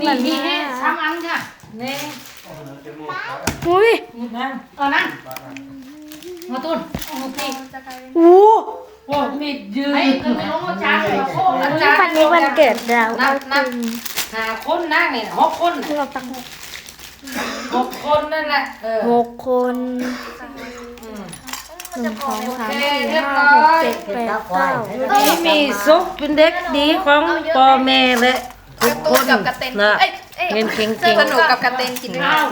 นี่นี่ให้สามอันจ้ะนี่อุ้ยนั่งเออนั่งมาตุ้นโอเคโอ้โอ้มียืนไอ้ก็ไม่ลงมาจ้าเลยโอ้อาวันจารย์นี้วันเกิดเรานัเอาบนับกินหาคนนั่งนี่หกคนที่เราตั้งหกคนนั่นแหละเออหกคนอืมหนึ่งสองสามโอเคสี่เรียบห้าร้หอกยเจ็ดแปดเก้านี่มีซุปเป็นเด็กดีของพ่อแม่และ ทุกคนกับกระเตนนะ เอ้ยเอ้ยเงินเก่งสนุกกับกระเตนกินด้วยเอ้า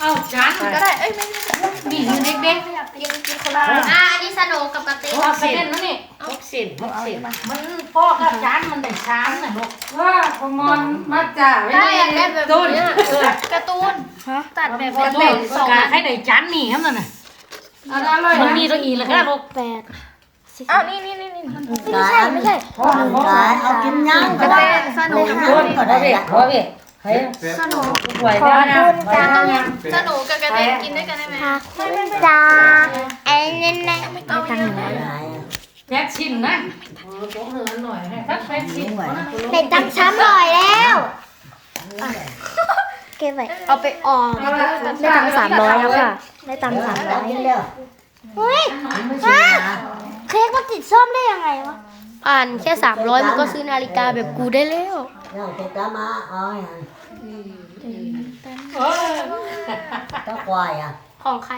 เอ้าจานก็ได้ เอ้ยไม่ไม่มีอยู่เด็กกินกินคนละอ่าอันนี้สโนว์กับกระเตๆงหกสิบนั่นนี่หกสิบหกสิบมันพ่อกับจานมันได้ชามนะลูกว่าพมอนมาจ่าไม่ได้ต้นการ์ตูนฮะตัดแบบกระเตนสกาให้ได้จานนี่ครับนั่นน่ะอร่อยมันมีตัวอีแล้วก็ลูกแปดสิบ อ้าวนี่นี่นี่นี่ไม่ใช่ไม่ใช่พ่อพ่อเอากินยังกระเตนสนุกต้นก็ได้พ่อพี่เฮ้ยสนุกไหวแล้วนะไหวแล้วนะสนุกกับกระเตนกินด้วยกันได้ไหมค่ะคุณจ้าไอ้เน่นแน่ไม่ตังค์หนูแล้วแพ็กชินนะโอ้โหเหินหน่อยให้ทักแพ็กชินนะได้ตังค์ช้ำหน่อยแล้วเก็บไว้เอาไปออมได้ตังค์สามร้อยแล้วค่ะ ได้ตังค์สามร้อยเร็วเฮ้ยไม่ใช่นะ เค้กมันติดส้มได้ยังไงวะผ่านแค่สามร้อยมันก็ซื้อนาฬิกาแบบกูได้แล้วเราจะตามมาเอาอย่างเออก็ควายอะของใคร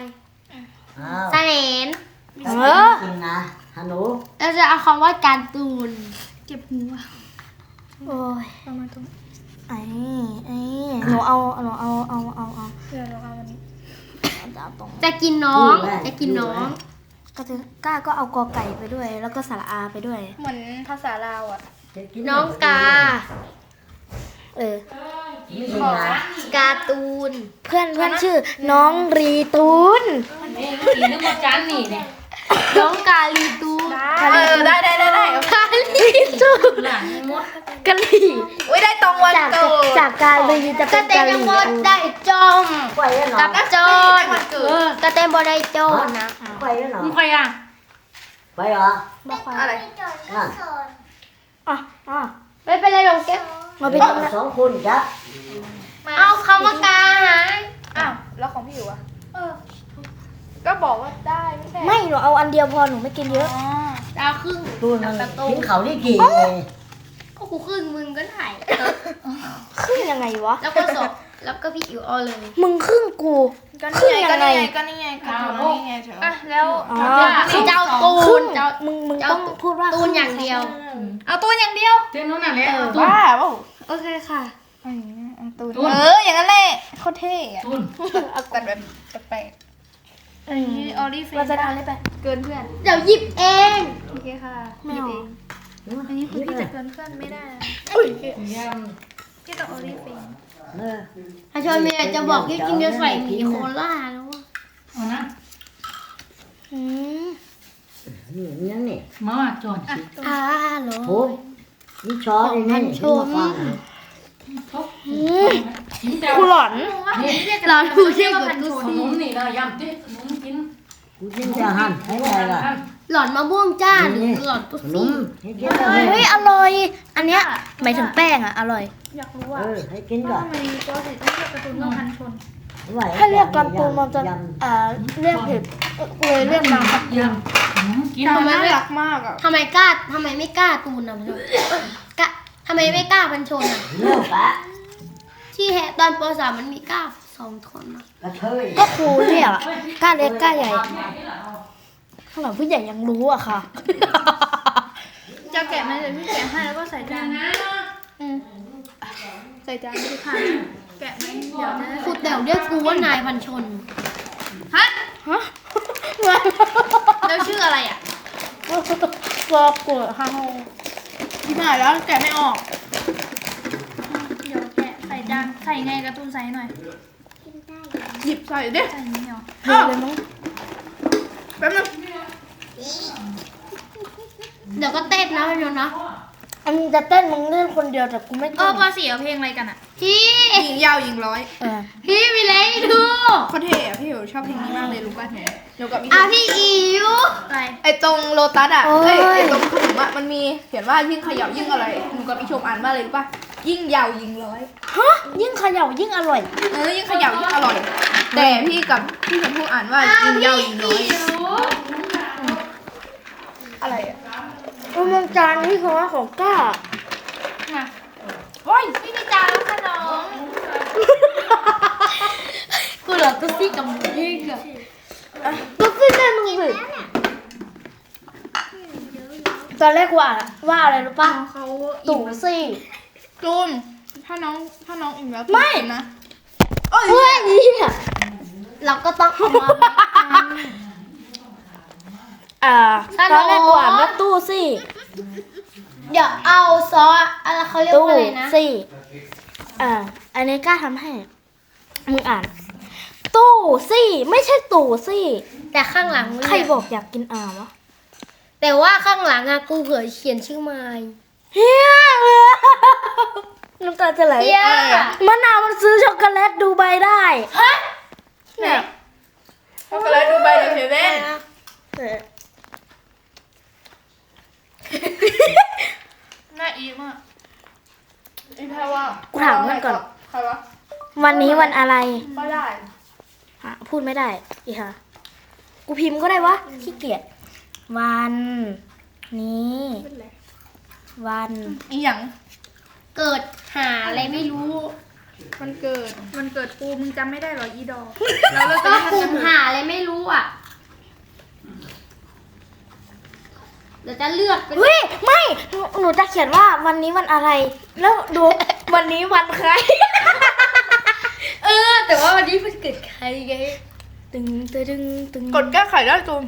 อ้าวสเนนเออกินนะฮัลโหลเราจะเอาคำว่าการ์ตูน เจ็บหัวโอ้ยประมาณตรงไอ้ไอ้หนูเอาหนูเอาเอาเอาเอาเดี๋ยวเราเอาวันนี้จะเอาตรงจะกินน้อง จะกินน้อง ก็จะกล้าก็เอากอไก่ไปด้วย แล้วก็สระอาไปด้วย เหมือนภาษาลาวอะ น้องกา เออนี่นะ การ์ตูน เพื่อนเพื่อนชื่อ น้องรีตูน นี่กินนึกว่าจานนี่เนี่ย น้องกาลีตู หลังมดกะหรี่อุ้ยได้ตรงวันจากเกิดจากกาลีจะกเป็ระนเตกะงหยังรี่บดได้จอมควายแล้วเหรอกับจอนวันเกิเอดอกระเตงบดได้จอนนะควายแล้วเหรอมึงใครอะไปเหรออะไรอะอะอะไม่เป็นไรหรอกแกมาเป็นสองคนจ้ะเอาคำว่ากาหายอ้าวแล้วของพี่อยู่อะเออ ก็บอกว่าได้ไม่ใช่ไม่หนูเอาอันเดียวพอหนูไม่กินเยอะ อ๋อดาวครึ่งตูนมันกินเขาที่กี่เลยก็กูครึ่งมึงก็ถ่ายครึ่งยังไงวะ แล้วก็สอบแล้วก็พี่อิ๋วเอาเลย มึงครึ่งกู ก็นี่ไงครึ่ก็งยังไงนี่ไงก็นี่ไงก็นี่ไงเถอะอะแล้วอ๋อ เจ้าตูครึ่นงเจ้า มึงมึงเจ้าต้องพูดว่าตูนอย่างเดียว เอาตัวอย่างเดียว เจ้านู้นน่ะแหละตุ้นบ้าเปล่าโอเคค่ะเอาอย่างเงี้ยเอาตูน ตูนเอออย่างนั้นแหละโคตรเท่อะตุ้นเอาตัดแบบแปลกๆ อันนี้ออริเฟนเราจะเอาอะไรไป เกินเพื่อน เดี๋ยวหยิบเอง โอเคค่ะไม่เอาหยิบเองอันนี้คือพี่จะเกินเพื่อนไม่ได้นะยพี่ต้องออริเฟนเออถ้าชวนเมียจะบอกที่กินจะใส่หมีโคล่าแล้วว่าำเอานะอืมนี่นั่นนี่มาจอนสิอ่าเหรอโอ้นี่ช้อนนี่นี่ชมฟังอืมกูหลอนเราดูเช่กับกูขนมนี่นะยำดิขนม กินกูกินจะหั่นให้ไงล่ะหลอนมะม่วงจ้าหรือหลอนตุ๊ขนซี่มให้กินเลยเฮ้ยอร่อย อันเนี้ยหมายถึงแป้งอะอร่อย อยากรู้เอว่าอให้กินว่าก่อนทำไมตัวสีต้องเลือกการ์ตูนเรื่องพันชนถ้าเรียกการ์ตูนมันจะอ่าเรียกผิดเลยเรียกมายำขนมกินทำไมน่าไม่รักมากอะทำไมกล้าทำไมไม่กล้าตูนอะพันชนกะทำไมไม่กล้าพันชนอะเลิกละที่แฮะตอนปสามมันมีกล้า สองคนอะกระเทยก็ครูเรียกอะกล้าเล็กกล้าใหญ่ขนาดผู้ใหญ่ยังรู้อะค่ะ จะแกะไหมเดี๋ยวพี่แกะให้แล้วก็ใส่จานอืมใส่จานพี่ค่ะ แกะไหมเดี๋ยวจะได้ครูแต่วเรียกกูว่านายพันชน ฮะฮะแล้วชื่ออะไรอะบอกกูฮาโฮที่ไหนแล้วแกะไม่ออก เดี๋ยวแกะใส่จานใส่ไงการ์ตูนใส่หน่อย หยิบใส่ดิใส่นี่เหรอเฮ้ยเลยมั้งแป๊บนึงเดี๋ยวก็เต้นนะพันชนนะอันนี้จะเต้นมึงเล่นคนเดียวแต่กูไม่เอเต้อนปสี่เอาเพลงอะไรกันอะ พี่หญิงยาวหญิงร้อยเออพี่มีเล่นดูโคตรเท่อะพี่อยู่ชอบเพลงนี้มากเลยรู้ป่ะเดี๋ยวกับอีกอะพี่อิ๋วอะไรไอตรงโลตัสอะเอ้ยไอตรงขนมอะมันมีเขียนว่ายิ่งเขยับยิ่งอะไรหนูกับอีชมอ่านว่าอะไรรู้ป่ะ ยิ่งยาวยิ่งร้อย ฮะยิ่งเขย่ายิ่งอร่อย เออยิ่งเขย่ายิ่งอร่อย แต่พี่กับพี่ชมพู่อ่านว่ายิ่งยาวยิ่งร้อยอะไรอะมันมองจานนี่คือว่าของก้ามาโอ้ยพี่นิจาแล้วค่ะน้องกูเหลือตุ๊ซี่กับหมูยิ่งอะตุ๊กซี่แม่มึงสิตอนแรกว่าว่าอะไรรู้ป่ะเขาตู่ซี่ จูนถ้าน้องถ้าน้องอิ่มแล้วไม่กินนะโอ้ยเฮ้ยนี่อะเราก็ต้องเอามาอ่าขนมตอนแรกกว่าว่าตู้ซี่เดี๋ยวเอาซอสอะไรเขาเรียกตู้ว่าอะไรนะซี่อ่าอันนี้กล้าทำให้มึงอ่าน ตู้ซี่ไม่ใช่ตู่ซี่แต่ข้างหลังเนี่ยใครบอกอยากกินอ่าวะ แต่ว่าข้างหลังอะกูเผยเขียนชื่อไม้ เฮียน้ำตาจะไหลเฮียมะนาวมันซื้อช็อกโกแลตดูใบได้เนี่ยช็อกโกแลตดูใบเดอะเซเว่นน่าอีมากอีแพรว่ากูถามเพื่อนก่อน ใครวะวันนี้วันอะไรก็ได้อะพูดไม่ได้อีค่ะกูพิมพ์ก็ได้วะขี้เกียจวันนี้ วันอีหยังเกิดหาอะไรไม่รู้มันเกิดมันเกิดปูมึงจำไม่ได้เหรออีดอกแล้วเราจะก็ทำกลุ่ยัมงไงหาอะไรไม่รู้อะเดี๋ยวจะเลือกเป็นเฮ้ยไม่หนูหนูจะเขียนว่าวันนี้วันอะไร แล้วดู วันนี้วันใคร เออ แต่ว่าวันนี้มันเกิดใครไงตึงตึงตึงตึงกดแก้ไขได้จูน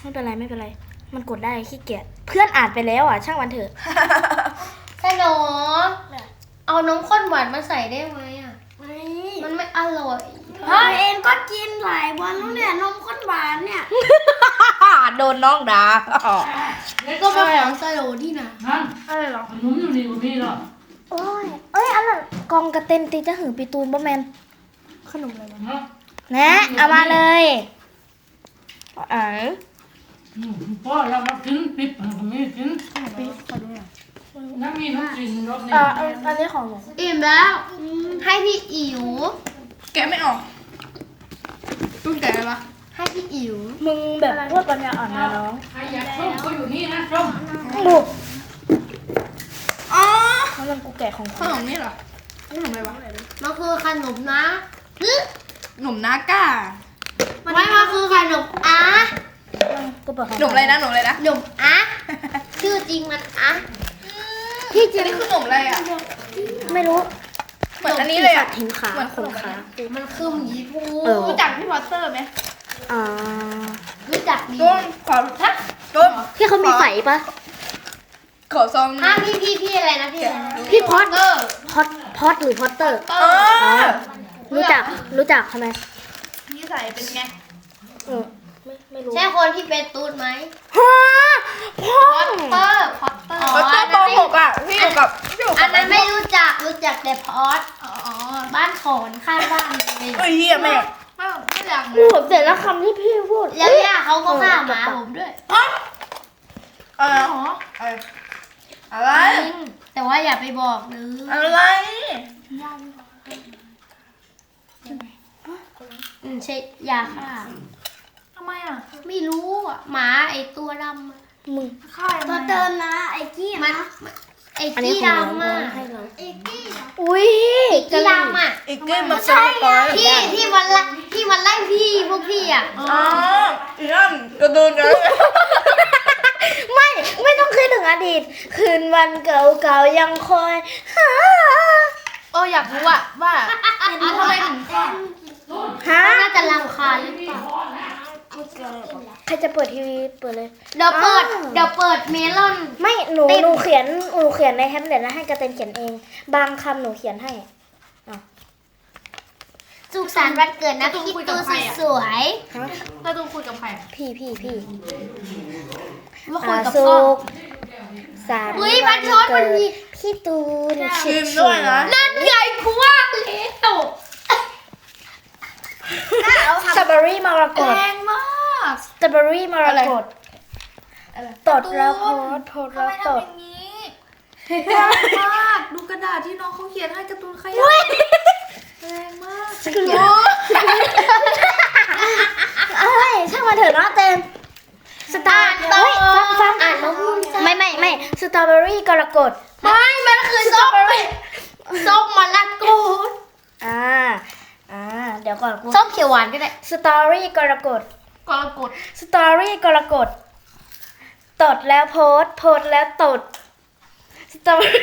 ไม่เป็นไรไม่เป็นไร มันกดได้ขี้เกียจ เพื่อนอ่านไปแล้วอะ ช่างมันเถอะสนอเอาน้ำข้นหวานมาใส่ได้ไหมอะ มันไม่อร่อยพ่อเองก็กินหลายวันแล้วเนี่ยนมข้นหวานเนี่ยโดนน้องด่าก็เป็นของสโลที่นะนั่นอะไรเหรอขนมอยู่นี่บ่มีหรอกโอ้ยเอ้ยอันนั้นกองกระเต็นตีจะหือปีตูนบ่แมนขนมอะไรวะเนาะนะเอามาเลยอ่าอืม พ่อเรามากินปิ๊บมันก็มีกินขอดูหน่อยน้ำมีน้ำกินรสนี่อ่าอันอันนี้ของหนูอิ่มแล้ว ให้พี่อิ๋วแกะไม่ออกจูนแกะอะไรวะให้พี่อิ๋วมึงแบบพวกปัญญาอ่อนนะน้องใครอยากส้มก็อยู่นี่นะส้มบุกอ๋อเขาเริ่มกูแกะของขนมนี่เหรอขนมอะไรวะมันคือขนมนะฮึขนมนาก้าไม่มันคือขนมอะ กูเปิดขของนมอะไรนะขนมอะไรนะขนมอะชื่อจริงมันอะพี่จริอันงนี้คือขนมอะไรอะไม่รู้เหมือนอันนี้เลยอะทิ้งขาเหมือนขขนนม ขามันคือหมีภูเออรู้จักพี่พอตเตอร์ไหมอ่ารู้จักดีจูนขอทักจูนที่เขามีไฝปะ ขอซองอะพี่พี่พี่อะไรนะพี่อะไรนะพี่พอดเตอร์พอดพอดหรือพอตเตอร์ เออรู้จักรู้จักทำไมนิสัยเป็นไง เออ ไม่ไม่รู้ใช่คนที่เป็นตูดไหมฮะพ่อพอตเตอร์พอตเตอร์พอตเตอร์ปหกอะพี่อยู่กับพี่อยู่อักันบนั้นไม่รู้จักรู้จักแต่พอตอ๋อบ้านขอนข้างบ้านเองเฮ้ยเฮียแม่ไม่ไม่อยากพูดเสร็จแล้วคำที่พี่พูดแล้วย่าเขาก็ฆ่าหมาผมด้วยเออหรออะไร จริงแต่ว่าอย่าไปบอกเลยอะไรอืมใช่ยาฆ่า ทำไมอะไม่รู้อะหมาไอตัวดำอะมึงฆ่ายังไงนะไอ้กี้มันไอ้อันนี้กี้ของน้องดำอะให้เราไอ้กี้อุ้ยกี้ดำอะอีกเกมมาใช่ไงที่ที่มันไล่ที่มันไล่พี่พวกพี่อะอ๋ออีนั่นกระโดดกันไม่ ไม่ต้องคิดถึงอดีต คืนวันเก่าๆยังคอยหาเอออยากรู้อะว่าทำไมถึงฆ่า ฮะ น่าจะรำคาญหรือเปล่า ใครจะเปิดทีวีเปิดเลย เดี๋ยวเปิด อ้าว เดี๋ยวเปิดเมลอน ไม่หนูติด หนูเขียนหนูเขียนในแฮมเล็ตแล้วให้กระเตนเขียนเอง บางคำหนูเขียนให้ สุขสันต์วันเกิดนะพี่ตูสวยแล้วตูคุยกับใครอะพี่พี่พี่ๆว่าคุอ่ายกับสุพ่อกสามเฮ้ยมันชดมันมีพี่ตูนชิมด้วยนะ นั่นใหญ่กูว่าเลยตก สตรอเบอรี่มรกตแรงมาก สตรอเบอรี่มรกตอะไรตดแล้วโพสต์โพสต์แล้วตดนี้แรงมากดูกระดาษที่น้องเขาเขียนให้การ์ตูนขยะแรงมากเอ้ยช่างมันเถอะเนาะเต็มสตาร์เฮ้ยฟังฟังอ่านน้องมุนจ้าไม่ไม่ไม่สตรอเบอรี่กรกฎไม่มันคือส้มส้มมะละกออ่าอ่าเดี๋ยวก่อนกูส้มเขียวหวานก็ได้สตอรี่กรกฎ กรกฎสตอรี่กรกฎตดแล้วโพสต์โพสต์แล้วตดสตอรี่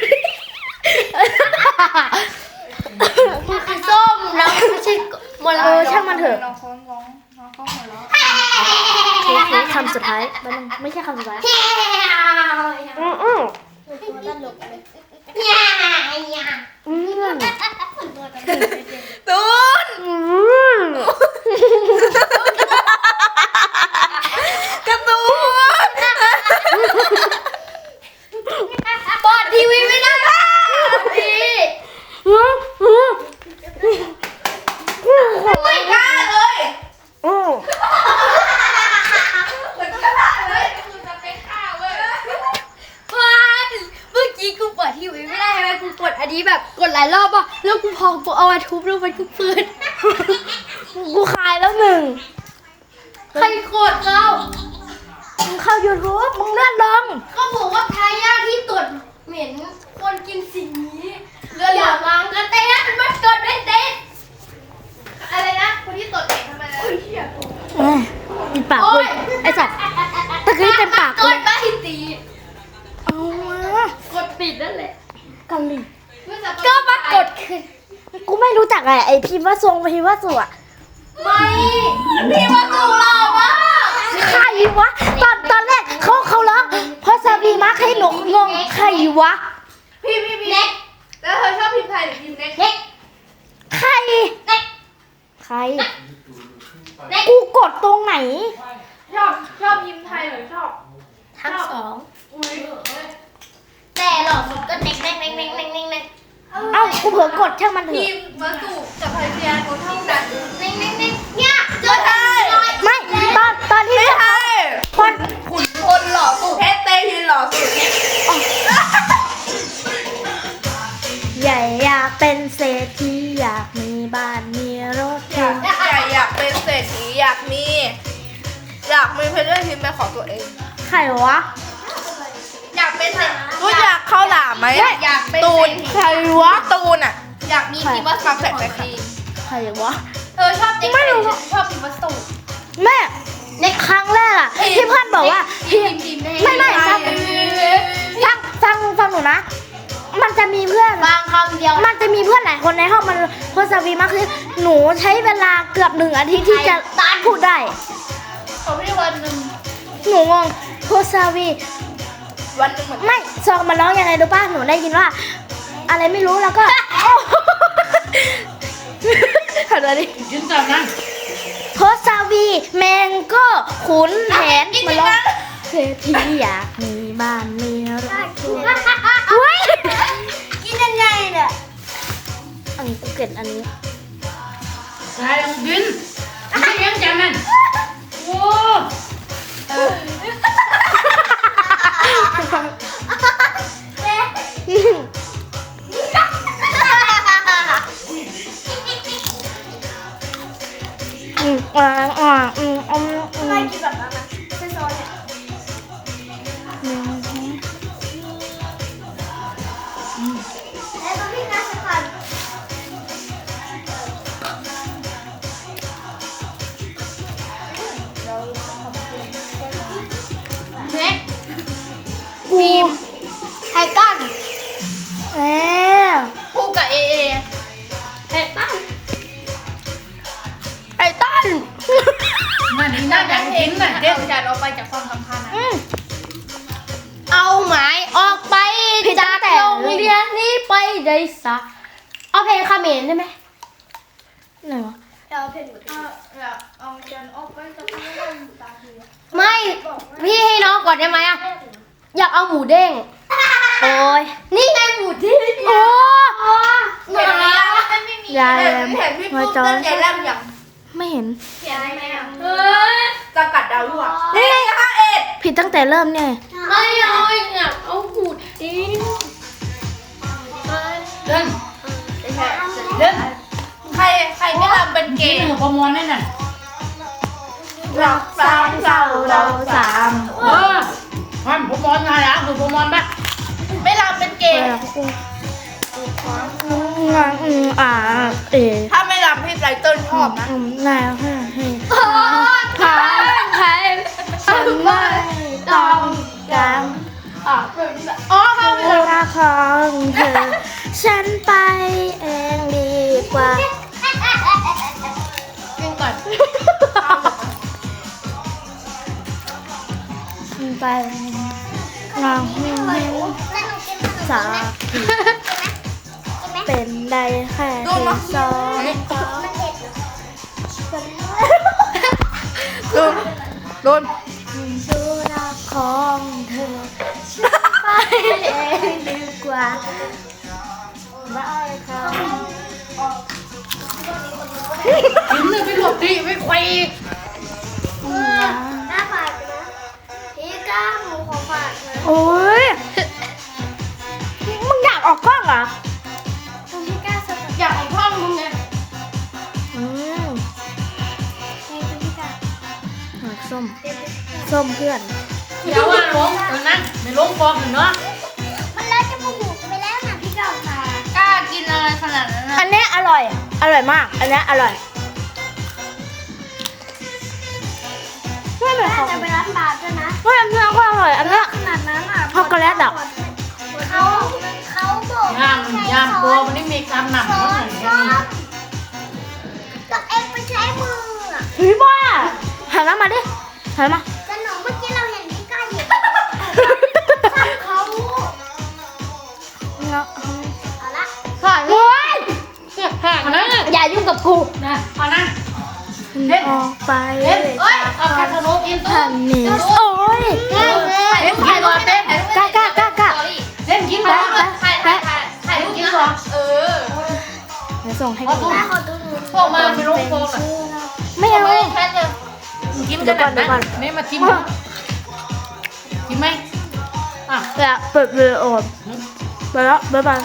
มันคือส้มแล้วไม่ใช่มะละเอกอช่างมันเถอะน้องเขาร้องน้องเขาหัวเราะเคเคคำสุดท้ายมันงไม่ใช่คำสุดท้าย อืมอืมอืมตูน ตูนกระตูน เปิดทีวีไม่ได้ดี อืมอืม ไม่กล้าเลย อืม เหมือนกล้าเลยคือจะเป็นข้าวเว้ย วันเมื่อกี้กูเปิดทีวีไม่ได้ใช่ไหมกูกดอันนี้แบบกดหลายรอบอะแล้วกูพอกูเอามาทุบแล้วมันก็เปิด กูคายแล้วหนึ่ง ใครกดเรา มึงเข้า YouTube มึงเลื่อนลง ก็บอกว่าทายาทที่ตรวจเหม็นควร กินสิ่งนี้เรืออย่าวางกระเตนมันกดไม่เต้นอะไรนะคนที่ตดเองทำไมนะเอ้ยมีปากกูไอ้สัตว์ตะกี้เต็มปากกเลดยไม่ตีเอามากดปิดนั่นแหละกันลิก็มากดขึ้นกูไม่รู้จักไอ้ไอพิมพ์ว่าทรงพิมพ์ว่าสวะไม่พี่ว่าตูหล่อมากใครวะตอนตอนแรกเขาเขาร้องเพราะซาบีมาให้หนูงงใครวะ พี่พี่พี่ เน็ก แล้วเธอชอบพิมพ์ไทยหรือพิมพ์เน็ก เน็ก ใคร เน็ก ใค ร กูกดตรงไหน ชอบชอบพิมพ์ไทยหรือชอบทั้งสอง อุ้ยแต่หล่อสุดก็เน็กเน็กเน็กเน็กเน็กเน็กเน็กเอ้ากูเผลอกดช่างมันเถพิอะมพ์วัสดุกับพยานเท่ากันเน็กเน็กเน็กเนี่ยเจอได้ไม่ตอนตอนที่ไม่ใช่ตอนขุนพลหล่อสุดเพชรเตพินหล่อสุดใหญ่อยากเป็นเศรษฐี อยากมีบ้านมีรถอยากอยากอยากเป็นเศรษฐีอยากมี อยากมีเพชรพิมพ์เป็นของตัวเอง ใครวะอยากเป็นเศรษรู้จักข้าวหลามไหมอยากเป็นตูนใครวะตูนอะ อยากมีพิมพ์วัสดุของตัวเองใครวะเออชอบเด็กไม่รู้ชอบพิมพ์วัสดุแม่ในครั้งแรกอะที่เพื่อนบอกว่าพี่พิมพ์พิมพ์ได้ไม่ไม่ฟังฟังฟังฟังหนูนะ มันจะมีเพื่อนบางคำเดียว มันจะมีเพื่อนหลายคนในห้องมันเพราะสวีมากคือหนูใช้เวลาเกือบหนึ่งอาทิตย์ที่จะพูดได้ ผมไม่ได้วันหนึ่งหนูงงโพสวี วันหนึ่งเหมือนกันไม่ซองมันร้องยังไงรู้ป่ะหนูได้ยินว่า อะไรไม่รู้แล้วก็ ขอดูดิยืนตอนนั้นโพสวีแมงโก็ขุนแผนมันร้องเศรษฐีอยากมีบ้านมีรถเฮ้ย อันนี้กูเก็ตอันนี้ตายลงดินไม่ยังจังนั่นโอ้อื ซะ เอาเพลงเขมรได้ไหมไหนวะเอาเพนเอาอยากเอาจันออกไปจากความสัมพันธ์ไม่ พี่ให้น้องก่อนได้ไหมอะอยากเอาหมูเด้ง โอ้ยนี่ไงหมูเด้งโอ้หมาไม่มียายแรมเห็นพี่มาปุ๊บจอเต้นนยายแรมอย่างไม่เห็นเขียนได้ไหมอะเฮ้ยจะกัดดาวรั่วนี่ไงค่ะเอ็ดผิดตั้งแต่เริ่มเนี่ยไม่เอาอ กินหนึ่งประมวลนี่น่ะเราสามเราเราสามเออมันประมวลไงอะคือประมวลปะไม่รับเป็นเกย์งานอืมอ่าเอ๋ถ้าไม่รับพี่ไรเติ้ลชอบนะอืมนายให้ ไปงานสาเป็นได้แค่ที่สองโดนดูรักของเธอไปเองดีกว่าไม่เขากินเลยไม่หลบดิไม่ควยหน้าฝากนะ พี่ก้าหมูของฝากนะโอ้ยมึงอยากออกกล้องเหรอคุณพี่ก้าสดอยากของพ่อมึงไงอืมในคุณพี่ก้าหอยส้มส้มเพื่อน เดี๋ยวว่าลงเออนะไม่ลงฟองอยู่เนาะมันแล้วจะพูดไปแล้วนะพี่ก้าค่ะกล้ากินอะไรขนาดนั้นนะอันเนี้ยอร่อย อร่อยมาก อันเนี้ยอร่อย ไม่เหมือนของจะไปร้านบาร์ด้วยนะไม่อันเนี้ยก็อร่อยอันเนี้ยขนาดนั้นอะช็อกโกแลตอะเขาเขาบอกยามยามตัวมันนี่มีกำหนักซ้มัอนนหนึ่งซ้อนก็เองไปใช้มืออะเฮ้ยบ้าหันหน้ามาดิหันมาแต่หนูเมื่อกี้เราเห็นพี่ก้าหยิบเขาเนาะเอาละ โอ้ยเอานะอย่ายุ่งกับกูนะเอานะ ออกไปเล่นเอ้ยเอาคาสโนกินทัตู้นนิสโอ้ยเล่นกินก่อนเต้นกล้ากล้ากล้ากล้าเล่นกินก่อนถ่ายถ่ายถ่ายถ่ายรูปกินก่อนเออเดี๋ยวส่งให้เอากูตู้แม่ขอดูหนูพวกมาไปลงฟองอะไม่เอาแค่เดียวกินกันแบบนั้นไม่มากินกินไหมอะเดี๋ยวเปิดวิดีโอไปแล้วบ๊ายบาย